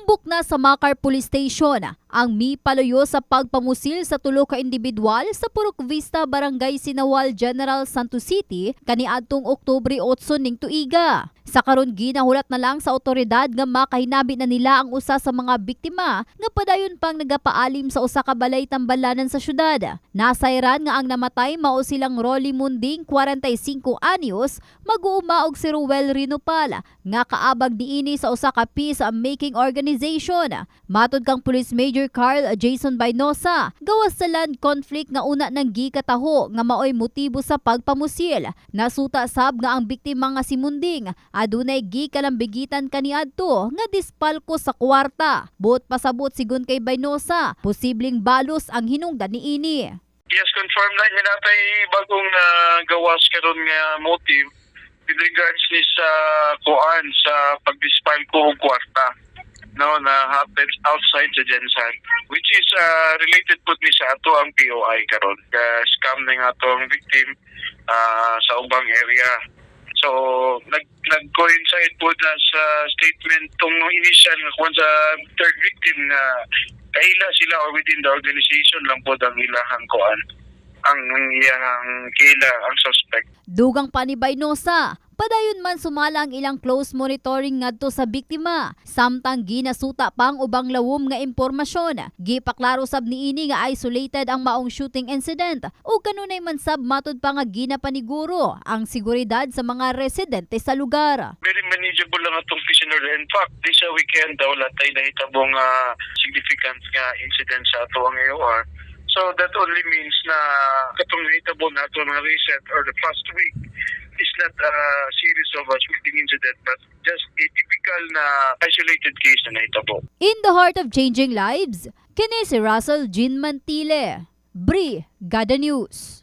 Tumbok na sa Makar Police Station ang mi paluyo sa pagpamusil sa tulo ka individual sa Purok Vista Barangay Sinawal General Santos City kaniadtong Oktubre 8 ning tuiga. Sa karon ginahulat na lang sa otoridad nga makahinabi na nila ang usa sa mga biktima nga padayon pang nagapaalim sa usa ka balay tambalanan sa syudad. Nasayran nga ang namatay mao silang Rolly Munding 45 anyos, mag-uuma og si Ruel Rinopal nga kaabag diini sa usa ka peace making organization. Matod kang Police Major Carl Jason Bainosa, gawas sa land conflict nga una nang gikataho nga maoy motibo sa pagpamusil. Nasuta sab nga ang biktima nga si Munding adunay gikalambigitan kaniadto nga dispalko sa kwarta. Buot pasabot sigon kay Bainosa, posibleng balos ang hinungdan niini. Yes, confirm na niya natay bagong na gawas karon nga motive with regards ni sa kuan sa pagdispile ko og kwarta no na happens outside sa Jensen which is uh, related po ni sa ato ang POI karon ka scam ning atong victim ah, sa ubang area so nag nag-coincide po na sa statement tong initial kuan sa third victim nga kaila sila or within the organization lang po ang ilahang kuan ang iyang kaila ang suspect Dugang pa ni Bainosa, padayon man sumala ang ilang close monitoring ngadto sa biktima. Samtang ginasuta pang ubang lawom nga impormasyon. Gipaklaro sab niini nga isolated ang maong shooting incident ug kanunay man sab matud pa nga ginapaniguro ang seguridad sa mga residente sa lugar. very manageable lang atong prisoner. In fact, this weekend daw wala tayo nahitabong uh, significant nga incident sa ato ang AOR. So that only means na katong nahitabo na ato nga recent or the past week is not a series of a shooting incident but just a typical na isolated case na nahitabo. In the heart of changing lives, kini si Russell Jean Mantile. Bri, Gada News.